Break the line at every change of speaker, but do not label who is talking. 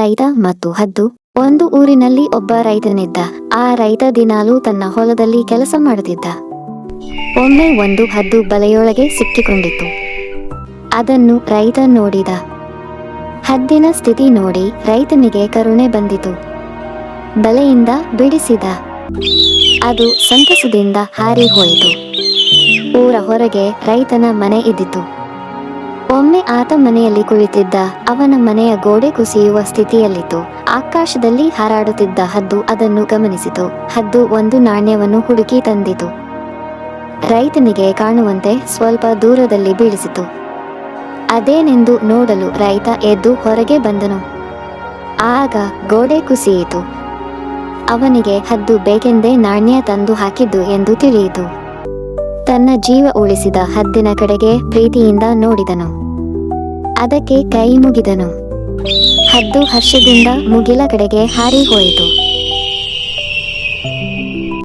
ರೈತ ಮತ್ತು ಹದ್ದು. ಒಂದು ಊರಿನಲ್ಲಿ ಒಬ್ಬ ರೈತನಿದ್ದ. ಆ ರೈತ ದಿನಾಲೂ ತನ್ನ ಹೊಲದಲ್ಲಿ ಕೆಲಸ ಮಾಡುತ್ತಿದ್ದ. ಒಮ್ಮೆ ಒಂದು ಹದ್ದು ಬಲೆಯೊಳಗೆ ಸಿಕ್ಕಿಕೊಂಡಿತ್ತು. ಅದನ್ನು ರೈತ ನೋಡಿದ. ಹದ್ದಿನ ಸ್ಥಿತಿ ನೋಡಿ ರೈತನಿಗೆ ಕರುಣೆ ಬಂದಿತು. ಬಲೆಯಿಂದ ಬಿಡಿಸಿದ. ಅದು ಸಂತಸದಿಂದ ಹಾರಿ ಹೋಯಿತು. ಊರ ಹೊರಗೆ ರೈತನ ಮನೆ ಇದ್ದಿತು. ಒಮ್ಮೆ ಆತ ಮನೆಯಲ್ಲಿ ಕುಳಿತಿದ್ದ ಅವನ ಮನೆಯ ಗೋಡೆ ಕುಸಿಯುವ ಸ್ಥಿತಿಯಲ್ಲಿತ್ತು. ಆಕಾಶದಲ್ಲಿ ಹಾರಾಡುತ್ತಿದ್ದ ಹದ್ದು ಅದನ್ನು ಗಮನಿಸಿತು. ಹದ್ದು ಒಂದು ನಾಣ್ಯವನ್ನು ಹುಡುಕಿ ತಂದಿತು. ರೈತನಿಗೆ ಕಾಣುವಂತೆ ಸ್ವಲ್ಪ ದೂರದಲ್ಲಿ ಬೀಳಿಸಿತು. ಅದೇನೆಂದು ನೋಡಲು ರೈತ ಎದ್ದು ಹೊರಗೆ ಬಂದನು. ಆಗ ಗೋಡೆ ಕುಸಿಯಿತು. ಅವನಿಗೆ ಹದ್ದು ಬೇಕೆಂದೇ ನಾಣ್ಯ ತಂದು ಹಾಕಿದ್ದು ಎಂದು ತಿಳಿಯಿತು. ತನ್ನ ಜೀವ ಉಳಿಸಿದ ಹದ್ದಿನ ಕಡೆಗೆ ಪ್ರೀತಿಯಿಂದ ನೋಡಿದನು. ಅದಕ್ಕೆ ಕೈ ಮುಗಿದನು. ಹದ್ದು ಹರ್ಷದಿಂದ ಮುಗಿಲ ಕಡೆಗೆ ಹಾರಿ ಹೋಯಿತು.